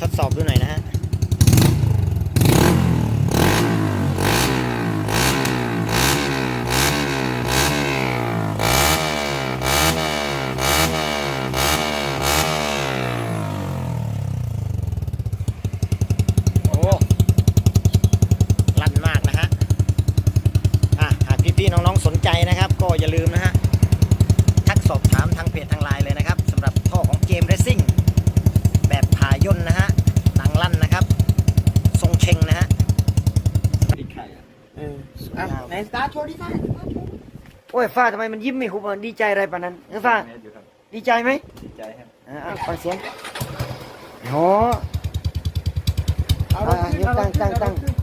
ทดสอบดูหน่อยนะฮะโอ้ลั่นมากนะฮะอะหากพี่ๆน้องๆสนใจนะครับ ก็อย่าลืมนะฮะทักสอบถามทางเพจทางไลน์เลยนะครับสำหรับท่อของเกมเรซิ่งแบบผายนนะฮะหนังลั่นนะครับ ทรงเชงนะฮะ ติดไข่ อะเอออะไหนสตาร์ทโชว์ดิฟ้าโอ้ยฟ้าทำไมมันยิ้มไม่หุบอะดีใจอะไรปานนั้นเออฟ้าเมตรอยู่ครับดีใจไหมติดใจครับอ่าอะฟังเสียงโอ้ เอารถขึ้นอะเอารถขึ้นตั้งตั้งเอารถขึ้น